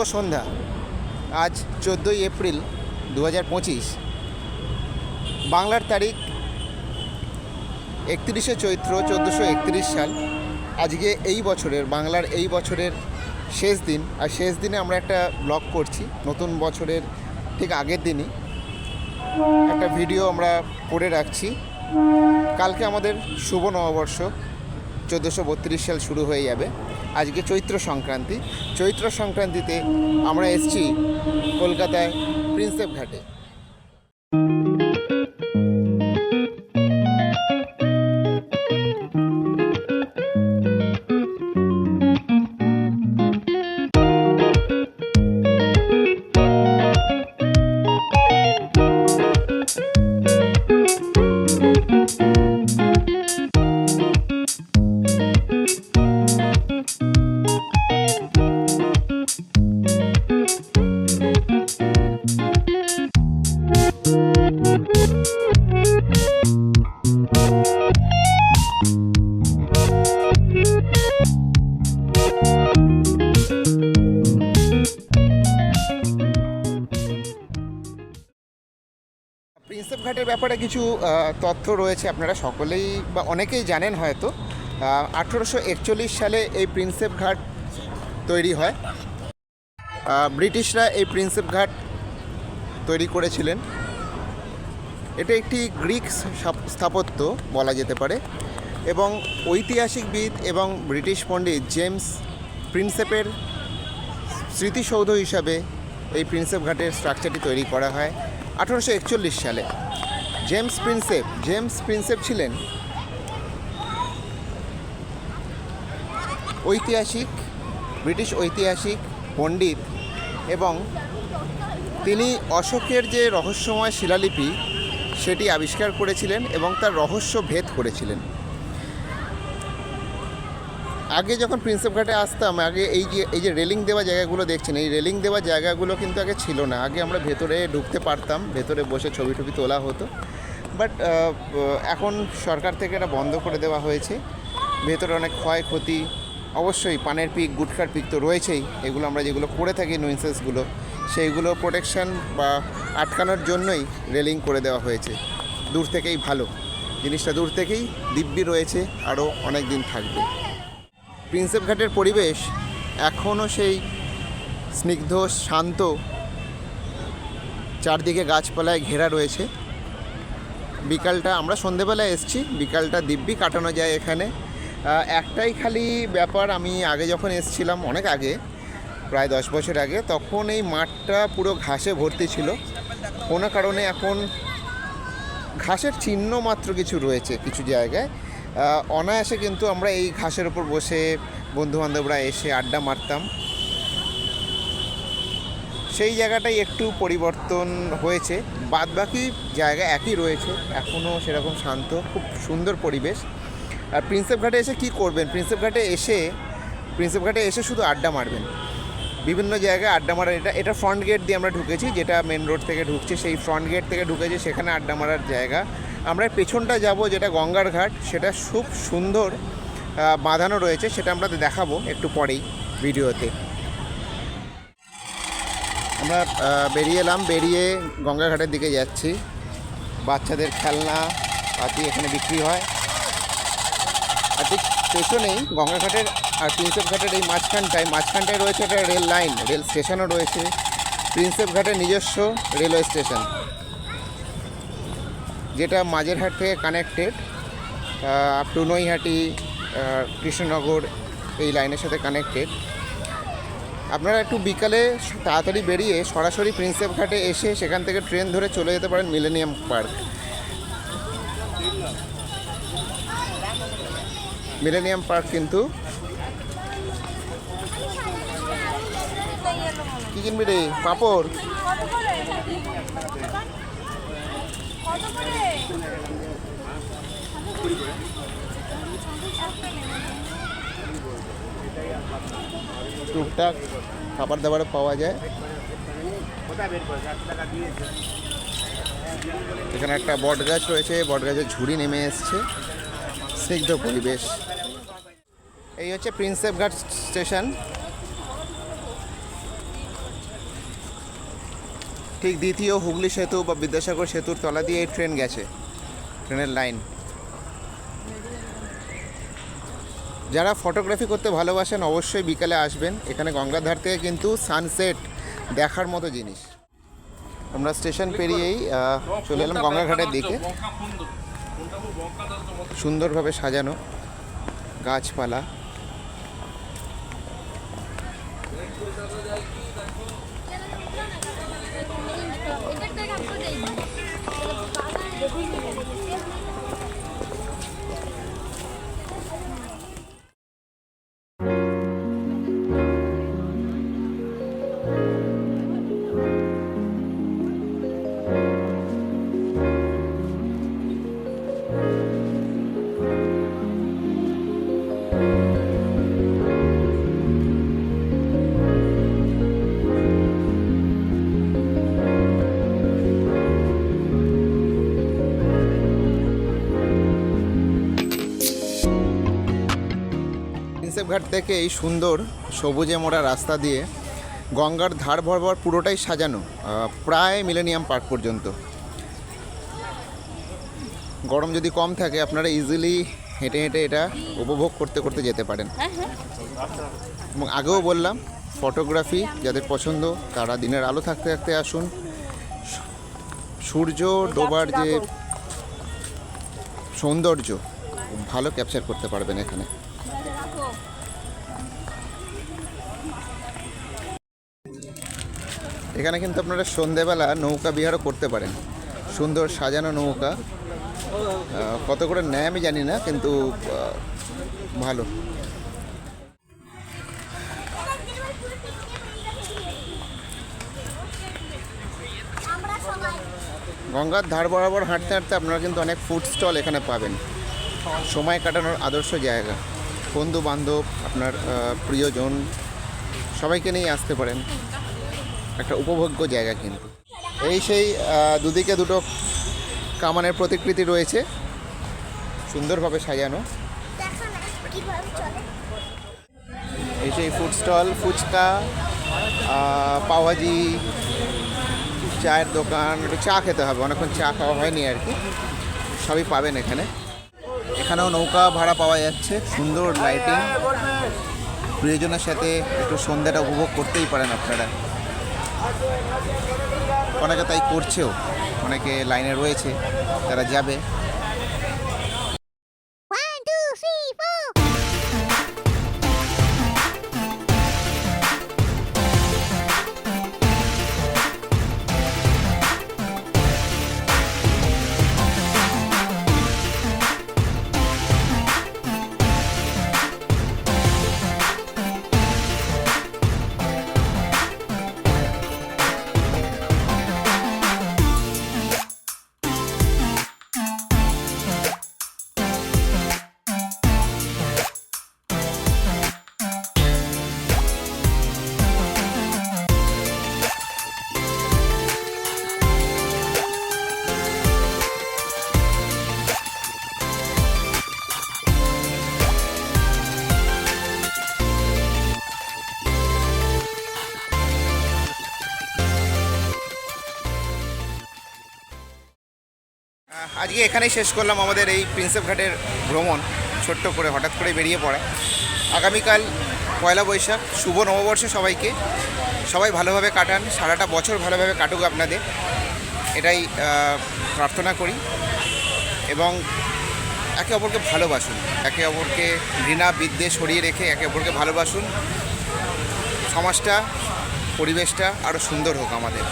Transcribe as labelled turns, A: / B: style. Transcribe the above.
A: শুভ সন্ধ্যা। আজ চোদ্দোই এপ্রিল দু হাজার পঁচিশ। বাংলার তারিখ একত্রিশে চৈত্র চোদ্দোশো একত্রিশ সাল। আজকে এই বছরের, বাংলার এই বছরের শেষ দিন। আর শেষ দিনে আমরা একটা ব্লগ করছি, নতুন বছরের ঠিক আগের দিনই। একটা ভিডিও আমরা করে রাখছি। কালকে আমাদের শুভ নববর্ষ। চোদ্দোশো বত্রিশ সাল শুরু হয়ে যাবে। আজকে চৈত্র সংক্রান্তি। চৈত্র সংক্রান্তিতে আমরা এসছি কলকাতায় প্রিন্সেপ ঘাটে। ঘাটের ব্যাপারে কিছু তথ্য রয়েছে আপনারা সকলেই বা অনেকেই জানেন হয়তো। আঠেরোশো একচল্লিশ সালে এই প্রিন্সেপ ঘাট তৈরি হয়। ব্রিটিশরা এই প্রিন্সেপ ঘাট তৈরি করেছিলেন। এটা একটি গ্রিক স্থাপত্য বলা যেতে পারে এবং ঐতিহাসিকবিদ এবং ব্রিটিশ পণ্ডিত জেমস প্রিন্সেপের স্মৃতিসৌধ হিসাবে এই প্রিন্সেপ ঘাটের স্ট্রাকচারটি তৈরি করা হয় আঠারোশো একচল্লিশ সালে। জেমস প্রিন্সেপ জেমস প্রিন্সেপ ছিলেন ঐতিহাসিক, ব্রিটিশ ঐতিহাসিক পণ্ডিত এবং তিনি অশোকের যে রহস্যময় শিলালিপি, সেটি আবিষ্কার করেছিলেন এবং তার রহস্য ভেদ করেছিলেন। আগে যখন প্রিন্সেপ ঘাটে আসতাম, আগে এই যে এই যে রেলিং দেওয়া জায়গাগুলো দেখছেন, এই রেলিং দেওয়া জায়গাগুলো কিন্তু আগে ছিল না। আগে আমরা ভেতরে ঢুকতে পারতাম, ভেতরে বসে ছবি টবি তোলা হতো। বাট এখন সরকার থেকে এটা বন্ধ করে দেওয়া হয়েছে। ভেতরে অনেক ক্ষয়ক্ষতি। অবশ্যই পানের পিক, গুটখার পিক তো রয়েছেই। এগুলো আমরা যেগুলো করে থাকি নুইসেসগুলো সেইগুলো প্রোটেকশন বা আটকানোর জন্যই রেলিং করে দেওয়া হয়েছে। দূর থেকেই ভালো। জিনিসটা দূর থেকেই দিব্যি রয়েছে, আরও অনেক দিন থাকবে। প্রিন্সেপ ঘাটের পরিবেশ এখনও সেই স্নিগ্ধ, শান্ত চারদিকে গাছপালায় ঘেরা রয়েছে। বিকালটা আমরা সন্ধেবেলায় এসেছি, বিকালটা দিব্যি কাটানো যায় এখানে। একটাই খালি ব্যাপার, আমি আগে যখন এসেছিলাম অনেক আগে, প্রায় দশ বছর আগে, তখন এই মাঠটা পুরো ঘাসে ভর্তি ছিল। কোনো কারণে এখন ঘাসের চিহ্ন মাত্র কিছু রয়েছে কিছু জায়গায়। অনায়াসে কিন্তু আমরা এই ঘাসের ওপর বসে বন্ধুবান্ধবরা এসে আড্ডা মারতাম। সেই জায়গাটাই একটু পরিবর্তন হয়েছে। বাদবাকি জায়গা একই রয়েছে, এখনও সেরকম শান্ত, খুব সুন্দর পরিবেশ। আর প্রিন্সেপ ঘাটে এসে কি করবেন? প্রিন্সেপ ঘাটে এসে প্রিন্সেপ ঘাটে এসে শুধু আড্ডা মারবেন। বিভিন্ন জায়গায় আড্ডা মারার, এটা এটা ফ্রন্ট গেট দিয়ে আমরা ঢুকেছি, যেটা মেন রোড থেকে ঢুকছে। সেই ফ্রন্ট গেট থেকে ঢুকেছি, সেখানে আড্ডা মারার জায়গা। আমরা পেছনটা যাব যেটা গঙ্গার ঘাট, সেটা খুব সুন্দর বাঁধানো রয়েছে, সেটা আমরা দেখাবো একটু পরেই ভিডিওতে। আমরা বেরিয়ে এলাম, বেরিয়ে গঙ্গাঘাটের দিকে যাচ্ছি। বাচ্চাদের খেলনা পাতি এখানে বিক্রি হয়। আর ঠিক পেছনেই গঙ্গাঘাটের, আর প্রিন্সেপ ঘাটের এই মাঝখানটায় মাঝখানটায় রয়েছে একটা রেল লাইন, রেল স্টেশনও রয়েছে। প্রিন্সেপ ঘাটের নিজস্ব রেলওয়ে স্টেশন। যেটা মাঝেরহাট থেকে connected up to Naihati Krishnanagar এই লাইনের সাথে কানেক্টেড আপনারা একটু বিকালে তাড়াতাড়ি বেরিয়ে সরাসরি প্রিন্সেপ ঘাটে এসে সেখান থেকে ট্রেন ধরে চলে যেতে পারেন মিলেনিয়াম পার্ক। মিলেনিয়াম পার্ক কিন্তু কি কিনবি রে? পাপড়?
B: করে
A: টুকটাক খাবার দাবার পাওয়া যায়। এখানে একটা বট গাছ রয়েছে বট গাছের ঝুড়ি নেমে এসছে। স্নিগ্ধ পরিবেশ। এই হচ্ছে প্রিন্সেপ ঘাট স্টেশন। ঠিক দ্বিতীয় হুগলি সেতু বা বিদ্যাসাগর সেতুর তলা দিয়ে এই ট্রেন গেছে, ট্রেনের লাইন। যারা ফটোগ্রাফি করতে ভালোবাসেন অবশ্যই বিকালে আসবেন। এখানে গঙ্গার ধার থেকে কিন্তু সানসেট দেখার মতো জিনিস। আমরা স্টেশন পেরিয়েই চলে এলাম গঙ্গাঘাটের দিকে। সুন্দরভাবে সাজানো গাছপালা। কাশ্যপঘাট থেকে এই সুন্দর সবুজে মোড়া রাস্তা দিয়ে গঙ্গার ধার ভরভর পুরোটাই সাজানো প্রায় মিলেনিয়াম পার্ক পর্যন্ত। গরম যদি কম থাকে আপনারা ইজিলি হেঁটে হেঁটে এটা উপভোগ করতে করতে যেতে পারেন। হ্যাঁ, হ্যাঁ। এবং আগেও বললাম ফটোগ্রাফি যাদের পছন্দ তারা দিনের আলো থাকতে থাকতে আসুন। সূর্য ডোবার যে সৌন্দর্য ভালো ক্যাপচার করতে পারবেন এখানে। এখানে কিন্তু আপনারা সন্ধেবেলা নৌকা বিহারও করতে পারেন। সুন্দর সাজানো নৌকা। কত করে নেয় আমি জানি না, কিন্তু ভালো। গঙ্গার ধার বরাবর হাঁটতে হাঁটতে আপনারা কিন্তু অনেক ফুড স্টল এখানে পাবেন। সময় কাটানোর আদর্শ জায়গা। বন্ধু বান্ধব আপনার প্রিয়জন, সবাইকে নিয়ে আসতে পারেন। একটা উপভোগ্য জায়গা কিন্তু। এই সেই দুদিকে দুটো কামানের প্রতিকৃতি রয়েছে। সুন্দরভাবে সাজানো। এই সেই ফুড স্টল ফুচকা পাওভাজি চায়ের দোকান, একটু চা খেতে হবে, অনেকক্ষণ চা খাওয়া হয়নি আর কি। সবই পাবেন এখানে। এখানেও নৌকা ভাড়া পাওয়া যাচ্ছে, সুন্দর লাইটিং প্রিয়জনের সাথে একটু সন্ধ্যাটা উপভোগ করতেই পারেন আপনারা। অনেকে তাই করছেও অনেকে লাইনে রয়েছে তারা যাবে। আজকে এখানেই শেষ করলাম আমাদের এই প্রিন্সেপ ঘাটের ভ্রমণ, ছোট্ট করে হঠাৎ করে বেরিয়ে পড়া। আগামীকাল পয়লা বৈশাখ, শুভ নববর্ষ সবাইকে। সবাই ভালোভাবে কাটান, সারাটা বছর ভালোভাবে কাটুক আপনাদের। এটাই প্রার্থনা করি। এবং একে অপরকে ভালোবাসুন। একে অপরকে ঘৃণা, বিদ্বেষ সরিয়ে রেখে একে অপরকে ভালোবাসুন। সমাজটা, পরিবেশটা আরও সুন্দর হোক আমাদের।